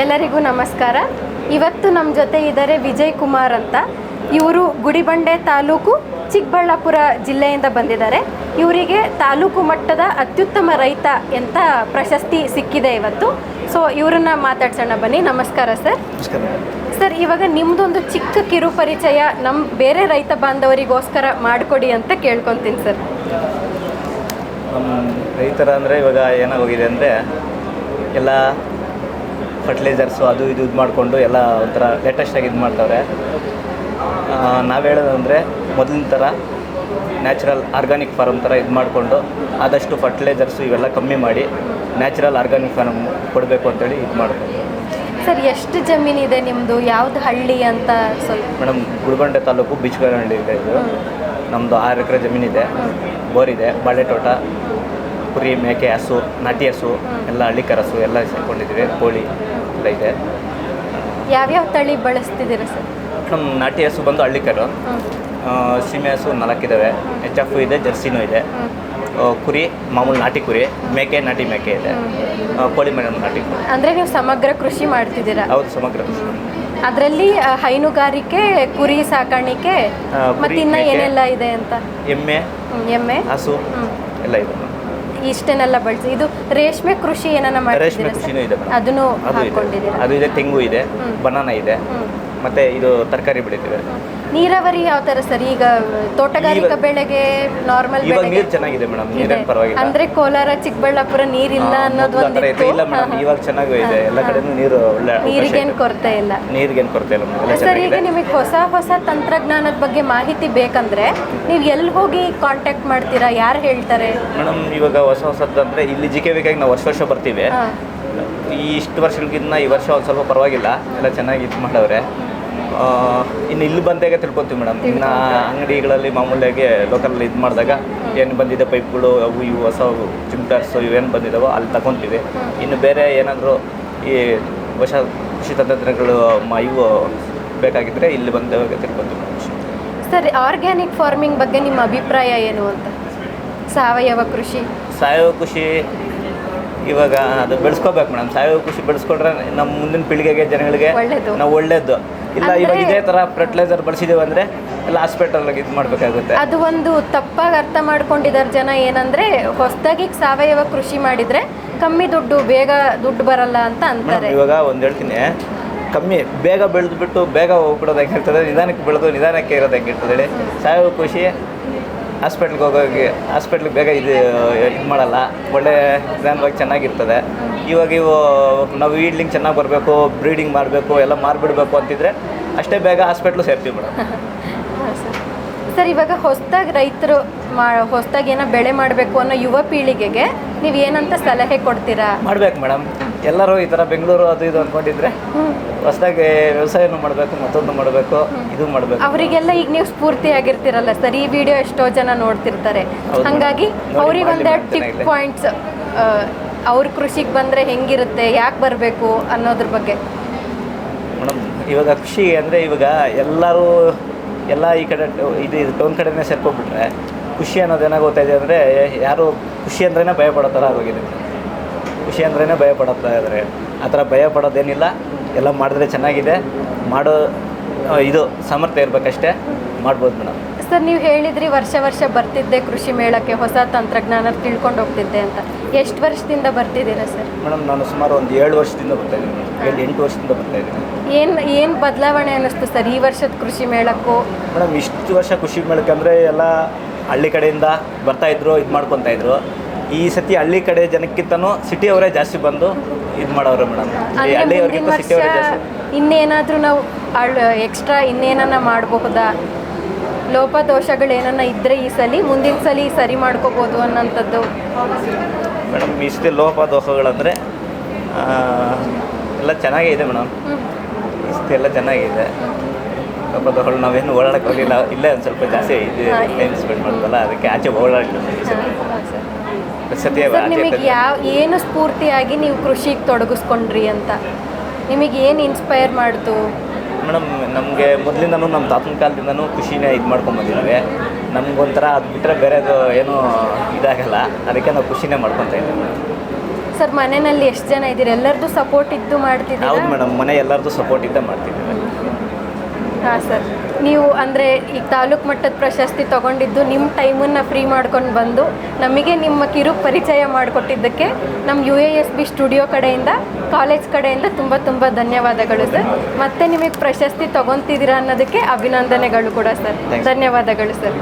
ಎಲ್ಲರಿಗೂ ನಮಸ್ಕಾರ. ಇವತ್ತು ನಮ್ಮ ಜೊತೆ ಇದ್ದಾರೆ ವಿಜಯ್ ಕುಮಾರ್ ಅಂತ. ಇವರು ಗುಡಿಬಂಡೆ ತಾಲೂಕು ಚಿಕ್ಕಬಳ್ಳಾಪುರ ಜಿಲ್ಲೆಯಿಂದ ಬಂದಿದ್ದಾರೆ. ಇವರಿಗೆ ತಾಲೂಕು ಮಟ್ಟದ ಅತ್ಯುತ್ತಮ ರೈತ ಅಂತ ಪ್ರಶಸ್ತಿ ಸಿಕ್ಕಿದೆ ಇವತ್ತು. ಸೊ ಇವರನ್ನ ಮಾತಾಡ್ಸೋಣ ಬನ್ನಿ. ನಮಸ್ಕಾರ ಸರ್. ಸರ್ ಇವಾಗ ನಿಮ್ಮದೊಂದು ಚಿಕ್ಕ ಕಿರು ಪರಿಚಯ ನಮ್ಮ ಬೇರೆ ರೈತ ಬಾಂಧವರಿಗೋಸ್ಕರ ಮಾಡಿಕೊಡಿ ಅಂತ ಕೇಳ್ಕೊತೀನಿ ಸರ್. ನಮ್ಮ ರೈತರ ಅಂದರೆ ಇವಾಗ ಏನಾಗೋಗಿದೆ ಅಂದರೆ ಎಲ್ಲ ಫರ್ಟಿಲೈಸರ್ಸು ಅದು ಇದು ಇದು ಮಾಡಿಕೊಂಡು ಎಲ್ಲ ಒಂಥರ ಲೇಟೆಸ್ಟಾಗಿ ಇದು ಮಾಡ್ತವ್ರೆ. ನಾವು ಹೇಳೋದಂದರೆ ಮೊದಲಿನ ಥರ ನ್ಯಾಚುರಲ್ ಆರ್ಗಾನಿಕ್ ಫಾರ್ಮ್ ಥರ ಇದು ಮಾಡಿಕೊಂಡು ಆದಷ್ಟು ಫರ್ಟಿಲೈಸರ್ಸು ಇವೆಲ್ಲ ಕಮ್ಮಿ ಮಾಡಿ ನ್ಯಾಚುರಲ್ ಆರ್ಗಾನಿಕ್ ಫಾರ್ಮ್ ಕೊಡಬೇಕು ಅಂತೇಳಿ ಇದು ಮಾಡ್ಕೊಂಡು. ಸರ್ ಎಷ್ಟು ಜಮೀನಿದೆ ನಿಮ್ಮದು ಯಾವ್ದು ಹಳ್ಳಿ ಅಂತ ಸ್ವಲ್ಪ ಮೇಡಮ್ ಗುಲ್ಬಂಡೆ ತಾಲೂಕು ಬಿಚ್ಕರಹಳ್ಳಿ ಇದೆ ಇದು. ನಮ್ಮದು ಆರು ಎಕರೆ ಜಮೀನಿದೆ ಬೋರ್ ಇದೆ ಬಾಳೆ ತೋಟ ಕುರಿ ಮೇಕೆ ಹಸು ನಾಟಿ ಹಸು ಎಲ್ಲ ಹಳ್ಳಿ ಕರಸು ಎಲ್ಲ ಸೇರ್ಕೊಂಡಿದ್ದೀವಿ. ಕೋಳಿ ಎಲ್ಲ ಇದೆ. ಯಾವ್ಯಾವ ತಳಿ ಬಳಸ್ತಿದ್ದೀರಾ ಸರ್? ನಮ್ಮ ನಾಟಿ ಹಸು ಬಂದು ಹಳ್ಳಿ ಕರು ಆ, ಸೀಮೆ ಹಸು ನಾಲ್ಕಿದ್ದಾವೆ ಎಚ್ ಎಫ್ ಇದೆ ಜರ್ಸಿನೂ ಇದೆ. ಕುರಿ ಮಾಮೂಲಿ ನಾಟಿ ಕುರಿ. ಮೇಕೆ ನಾಟಿ ಮೇಕೆ ಇದೆ. ಕೋಳಿ ಮೇಡಮ್ ನಾಟಿ ಕುರಿ. ಅಂದ್ರೆ ನೀವು ಸಮಗ್ರ ಕೃಷಿ ಮಾಡ್ತಿದ್ದೀರಾ? ಹೌದು ಸಮಗ್ರ ಕೃಷಿ. ಅದರಲ್ಲಿ ಹೈನುಗಾರಿಕೆ ಕುರಿ ಸಾಕಾಣಿಕೆ ಮತ್ತೆ ಇನ್ನ ಏನೆಲ್ಲ ಇದೆ ಅಂತ? ಎಮ್ಮೆ ಎಮ್ಮೆ. ಹಸು ಎಲ್ಲ ಇದೆ. ಇಷ್ಟನ್ನೆಲ್ಲ ಬಳಸಿ. ಇದು ರೇಷ್ಮೆ ಕೃಷಿ ಏನನ್ನ ರೇಷ್ಮೆ ಕೃಷಿನೂ ಇದೆ ಮೇಡಮ್. ಅದನ್ನು ಅದು ಇದೆ. ಹಾಕೊಂಡಿದ್ದೀರಾ? ಅದು ಇದೆ ತೆಂಗು ಇದೆ ಬನಾನಾ ಬನಾನ ಇದೆ. ಮತ್ತೆ ಇದು ತರಕಾರಿ ಬೆಳಿತೀವಿ. ನೀರಾವರಿ ಯಾವ ತರ ಸರ್? ಈಗ ತೋಟಗಾರಿಕಾ ಬೆಳೆಗೆ ನಾರ್ಮಲ್ ಇವಾಗ ಬೆಳೆಗೆ ನೀರು ಚೆನ್ನಾಗಿದೆ ಮೇಡಮ್. ನೀರೇನು ಪರವಾಗಿಲ್ಲ. ಅಂದ್ರೆ ಕೋಲಾರ ಚಿಕ್ಕಬಳ್ಳಾಪುರ ನೀರಿಲ್ಲ ಅನ್ನೋದು ಮೊದ್ಲು ಆ ಥರ ಇತ್ತು. ಇಲ್ಲ ಮೇಡಮ್ ಇವಾಗ ಚೆನ್ನಾಗೂ ಇದೆ. ಎಲ್ಲ ಕಡೆನೂ ನೀರು ಒಳ್ಳೆ ನೀರಿಗೇನು. ಕೊರತೆ ಇಲ್ಲ. ನೀರಿಗೇನು ಕೊರತೆ ಇಲ್ಲ ಎಲ್ಲ ಸರ್ ಈಗ ಚೆನ್ನಾಗಿದೆ. ನಿಮಗೆ ಹೊಸ ಹೊಸ ತಂತ್ರಜ್ಞಾನದ ಬಗ್ಗೆ ಮಾಹಿತಿ ಬೇಕಂದ್ರೆ ನೀವು ಎಲ್ಲಿ ಹೋಗಿ ಕಾಂಟ್ಯಾಕ್ಟ್ ಮಾಡ್ತೀರಾ? ಯಾರು ಹೇಳ್ತಾರೆ? ಮೇಡಮ್ ಇವಾಗ ಹೊಸ ಹೊಸದ್ದು ಅಂದ್ರೆ ಇಲ್ಲಿ ಜಿ ಕೆ ನಾವು ವರ್ಷ ವರ್ಷ ಬರ್ತೀವಿ. ಹಾ. ಈ ಇಷ್ಟು ವರ್ಷಗಳಿಗಿಂತ ಈ ವರ್ಷ ಒಂದು ಸ್ವಲ್ಪ ಪರವಾಗಿಲ್ಲ. ಎಲ್ಲ ಚೆನ್ನಾಗಿ ಇದು ಮಾಡವ್ರೆ. ಇನ್ನು ಇಲ್ಲಿ ಬಂದಾಗ ತಿಳ್ಕೊತೀವಿ ಮೇಡಮ್? ಇನ್ನು ಅಂಗಡಿಗಳಲ್ಲಿ ಮಾಮೂಲಿಯಾಗಿ ಲೋಕಲ್ ಇದು ಮಾಡಿದಾಗ ಏನು ಬಂದಿದೆ ಪೈಪ್ಗಳು ಅವು ಇವು ಹೊಸ ಚಿಮ್ಟರ್ಸು ಇವೇನು ಬಂದಿದ್ದಾವೋ ಅಲ್ಲಿ ತಗೊತೀವಿ. ಇನ್ನು ಬೇರೆ ಏನಾದರೂ ಈ ಹೊಸ ಕೃಷಿ ತಂತ್ರಜ್ಞಾನಗಳು ಇವು ಬೇಕಾಗಿದ್ದರೆ ಇಲ್ಲಿ ಬಂದಾಗ ತಿಳ್ಕೊತೀವಿ ಮೇಡಮ್? ಸರ್ ಆರ್ಗ್ಯಾನಿಕ್ ಫಾರ್ಮಿಂಗ್ ಬಗ್ಗೆ ನಿಮ್ಮ ಅಭಿಪ್ರಾಯ ಏನು ಅಂತ? ಸಾವಯವ ಕೃಷಿ. ಸಾವಯವ ಕೃಷಿ ಇವಾಗ ಅದು ಬೆಳೆಸ್ಕೋಬೇಕು ಮೇಡಮ್. ಸಾವಯವ ಕೃಷಿ ಬೆಳೆಸ್ಕೊಂಡ್ರೆ ನಮ್ಮ ಮುಂದಿನ ಪೀಳಿಗೆಗೆ ಜನಗಳಿಗೆ. ನಾವು ಒಳ್ಳೇದು. ಇಲ್ಲ ಇವಾಗ ಇದೇ ತರ ಫರ್ಟಿಲೈಸರ್ ಬಳಸಿದೀವಿ ಅಂದ್ರೆ ಎಲ್ಲ ಹಾಸ್ಪಿಟಲ್ ಇದು ಮಾಡ್ಬೇಕಾಗುತ್ತೆ. ಅದು ಒಂದು ತಪ್ಪಾಗಿ ಅರ್ಥ ಮಾಡ್ಕೊಂಡಿದ್ದಾರೆ ಜನ ಏನಂದ್ರೆ ಹೊಸದಾಗಿ ಸಾವಯವ ಕೃಷಿ ಮಾಡಿದ್ರೆ ಕಮ್ಮಿ ದುಡ್ಡು ಬೇಗ ದುಡ್ಡು ಬರಲ್ಲ ಅಂತ ಅಂತಾರೆ. ಇವಾಗ ಒಂದ್ ಹೇಳ್ತೀನಿ ಕಮ್ಮಿ ಬೇಗ ಬೆಳೆದ್ಬಿಟ್ಟು ಬೇಗ ಹೋಗ್ಬಿಡೋದಾಗಿರ್ತದೆ ನಿಧಾನಕ್ಕೆ ಬೆಳೆದು ನಿಧಾನಕ್ಕೆ ಇರೋದಾಗಿರ್ತದೆ ಹೇಳಿ. ಸಾವಯವ ಕೃಷಿ ಹಾಸ್ಪಿಟ್ಲ್ಗೆ ಹೋಗೋಗಿ ಹಾಸ್ಪಿಟ್ಲಿಗೆ ಬೇಗ ಇದು ಇದು ಮಾಡಲ್ಲ. ಒಳ್ಳೆ ನಿಧಾನವಾಗಿ ಚೆನ್ನಾಗಿರ್ತದೆ. ಇವಾಗ ಇವು ನಾವು ಈಡ್ಲಿಂಗ್ ಚೆನ್ನಾಗಿ ಬರಬೇಕು ಬ್ರೀಡಿಂಗ್ ಮಾಡಬೇಕು ಎಲ್ಲ ಮಾರ್ಬಿಡ್ಬೇಕು ಅಂತಿದ್ರೆ ಅಷ್ಟೇ ಬೇಗ ಹಾಸ್ಪಿಟ್ಲು ಸೇರ್ತೀವಿ ಮೇಡಮ್. ಸರ್ ಇವಾಗ ಹೊಸದಾಗಿ ರೈತರು ಮಾ ಹೊಸದಾಗಿ ಏನೋ ಬೆಳೆ ಮಾಡಬೇಕು ಅನ್ನೋ ಯುವ ಪೀಳಿಗೆಗೆ ನೀವು ಏನಂತ ಸಲಹೆ ಕೊಡ್ತೀರಾ? ಮಾಡ್ಬೇಕು ಮೇಡಮ್. ಎಲ್ಲರೂ ಈ ಥರ ಬೆಂಗಳೂರು ಅದು ಇದು ಅಂದ್ಕೊಂಡಿದ್ರೆ ಹೊಸದಾಗಿ ವ್ಯವಸಾಯನೂ ಮಾಡಬೇಕು ಮತ್ತೊಂದು ಮಾಡಬೇಕು ಇದು ಮಾಡಬೇಕು. ಅವರಿಗೆಲ್ಲ ಈಗ ನೀವು ಸ್ಫೂರ್ತಿ ಆಗಿರ್ತೀರಲ್ಲ ಸರ್ ಈ ವಿಡಿಯೋ ಎಷ್ಟೋ ಜನ ನೋಡ್ತಿರ್ತಾರೆ. ಹಂಗಾಗಿ ಒಂದೆರಡು ಟಿಪ್ ಪಾಯಿಂಟ್ಸ್ ಅವ್ರ ಕೃಷಿಗೆ ಬಂದರೆ ಹೆಂಗಿರುತ್ತೆ ಯಾಕೆ ಬರಬೇಕು ಅನ್ನೋದ್ರ ಬಗ್ಗೆ. ಮೇಡಮ್ ಇವಾಗ ಕೃಷಿ ಅಂದರೆ ಇವಾಗ ಎಲ್ಲರೂ ಎಲ್ಲ ಈ ಕಡೆ ಇದು ಇದು ಟೌನ್ ಕಡೆನೇ ಸೇರ್ಕೊಂಡ್ಬಿಟ್ರೆ ಖುಷಿ ಅನ್ನೋದು ಏನಾಗೋಗ್ತಾ ಇದೆ ಅಂದರೆ ಯಾರು ಖುಷಿ ಅಂದ್ರೇ ಭಯ ಪಡೋ ಥರ ಆಗೋಗಿದೆ. ಖುಷಿ ಅಂದ್ರೇ ಭಯ ಪಡುತ್ತಾ ಇದ್ದಾರೆ ಆ ಥರ ಭಯ ಪಡೋದೇನಿಲ್ಲ. ಎಲ್ಲ ಮಾಡಿದ್ರೆ ಚೆನ್ನಾಗಿದೆ. ಮಾಡೋ ಇದು ಸಾಮರ್ಥ್ಯ ಇರಬೇಕಷ್ಟೇ. ಮಾಡ್ಬೋದು ಮೇಡಮ್. ಸರ್ ನೀವು ಹೇಳಿದ್ರಿ ವರ್ಷ ವರ್ಷ ಬರ್ತಿದ್ದೆ ಕೃಷಿ ಮೇಳಕ್ಕೆ ಹೊಸ ತಂತ್ರಜ್ಞಾನ ತಿಳ್ಕೊಂಡು ಹೋಗ್ತಿದ್ದೆ ಅಂತ. ಎಷ್ಟು ವರ್ಷದಿಂದ ಬರ್ತಿದ್ದೀರಾ ಸರ್? ಮೇಡಮ್ ನಾನು ಸುಮಾರು ಒಂದು ಏಳು ವರ್ಷದಿಂದ ಬರ್ತಾ ಇದ್ದೀನಿ. ಏಳು ಎಂಟು ವರ್ಷದಿಂದ ಬರ್ತಾ ಇದ್ದೀನಿ. ಏನು ಏನು ಬದಲಾವಣೆ ಅನ್ನಿಸ್ತು ಸರ್ ಈ ವರ್ಷದ ಕೃಷಿ ಮೇಳಕ್ಕೂ? ಮೇಡಮ್ ಇಷ್ಟು ವರ್ಷ ಕೃಷಿ ಮೇಳಕ್ಕೆ ಅಂದರೆ ಎಲ್ಲ ಹಳ್ಳಿ ಕಡೆಯಿಂದ ಬರ್ತಾಯಿದ್ರು ಇದು ಮಾಡ್ಕೊತಾ ಇದ್ರು. ಈ ಸತಿ ಹಳ್ಳಿ ಕಡೆ ಜನಕ್ಕಿಂತನೂ ಸಿಟಿಯವರೇ ಜಾಸ್ತಿ ಬಂದು ಇದು ಮಾಡೋರು ಮೇಡಮ್. ಈ ಅಂದ್ರೆ ಮುಂದಿನ ಹಳ್ಳಿಯವ್ರಿಗಿಂತ ವರ್ಷ ಸಿಟಿಯವರೇ ಜಾಸ್ತಿ. ಇನ್ನೇನಾದರೂ ನಾವು ಎಕ್ಸ್ಟ್ರಾ ಇನ್ನೇನನ್ನ ಮಾಡಬಹುದಾ? ಲೋಪದೋಷಗಳು ಏನನ್ನ ಇದ್ರೆ ಈ ಸಲ ಮುಂದಿನ ಸಲ ಸರಿ ಮಾಡ್ಕೋಬಹುದು ಅನ್ನೋಂಥದ್ದು. ಮೇಡಮ್ ಈ ಸತಿ ಲೋಪ ದೋಷಗಳಂದರೆ ಎಲ್ಲ ಚೆನ್ನಾಗೇ ಇದೆ ಮೇಡಮ್ ಈ ಸತಿ ಎಲ್ಲ ಚೆನ್ನಾಗಿದೆ. ಲೋಪ ದೋಷಗಳು ನಾವೇನು ಓಡಾಡಕ್ಕೆ ಹೋಗಿಲ್ಲ ಇಲ್ಲೇ ಒಂದು ಸ್ವಲ್ಪ ಜಾಸ್ತಿ ಇದು ಟೈಮ್ ಸ್ಪೆಂಡ್ ಮಾಡೋದಲ್ಲ ಅದಕ್ಕೆ ಆಚೆ ಈ ಸತಿ. ಸರ್ ನಿಮಗೆ ಯಾವ ಏನು ಸ್ಫೂರ್ತಿಯಾಗಿ ನೀವು ಕೃಷಿಗೆ ತೊಡಗಿಸ್ಕೊಂಡ್ರಿ ಅಂತ? ನಿಮಗೆ ಏನು ಇನ್ಸ್ಪೈರ್ ಮಾಡ್ತು? ಮೇಡಮ್ ನಮಗೆ ಮೊದಲಿಂದನೂ ನಮ್ಮ ತಾತನ ಕಾಲದಿಂದನೂ ಖುಷಿನೇ ಇದು ಮಾಡ್ಕೊಂಡು ಬಂದಿದ್ದೀವಿ ನಮ್ಗೊಂಥರ ಅದು ಬಿಟ್ಟರೆ ಬೇರೆದು ಏನೂ ಇದಾಗಲ್ಲ. ಅದಕ್ಕೆ ನಾವು ಖುಷಿನೇ ಮಾಡ್ಕೊತಾ ಇದ್ದೀವಿ ಸರ್ ಮನೆಯಲ್ಲಿ ಎಷ್ಟು ಜನ ಇದ್ದೀರಿ? ಎಲ್ಲರದ್ದು ಸಪೋರ್ಟ್ ಇದ್ದು ಮಾಡ್ತಿದ್ದೀವಿ ಹೌದು ಮೇಡಮ್ ಮನೆ ಎಲ್ಲರದ್ದು ಸಪೋರ್ಟ್ ಇದ್ದೇ ಮಾಡ್ತಿದ್ದೀವಿ ಹಾಂ ಸರ್. ನೀವು ಅಂದರೆ ಈ ತಾಲೂಕು ಮಟ್ಟದ ಪ್ರಶಸ್ತಿ ತಗೊಂಡಿದ್ದು ನಿಮ್ಮ ಟೈಮನ್ನು ಫ್ರೀ ಮಾಡ್ಕೊಂಡು ಬಂದು ನಮಗೆ ನಿಮ್ಮ ಕಿರು ಪರಿಚಯ ಮಾಡಿಕೊಟ್ಟಿದ್ದಕ್ಕೆ ನಮ್ಮ U A S B studio ಕಡೆಯಿಂದ ಕಾಲೇಜ್ ಕಡೆಯಿಂದ ತುಂಬ ತುಂಬ ಧನ್ಯವಾದಗಳು ಸರ್. ಮತ್ತೆ ನಿಮಗೆ ಪ್ರಶಸ್ತಿ ತೊಗೊತಿದ್ದೀರಾ ಅನ್ನೋದಕ್ಕೆ ಅಭಿನಂದನೆಗಳು ಕೂಡ ಸರ್. ಧನ್ಯವಾದಗಳು ಸರ್.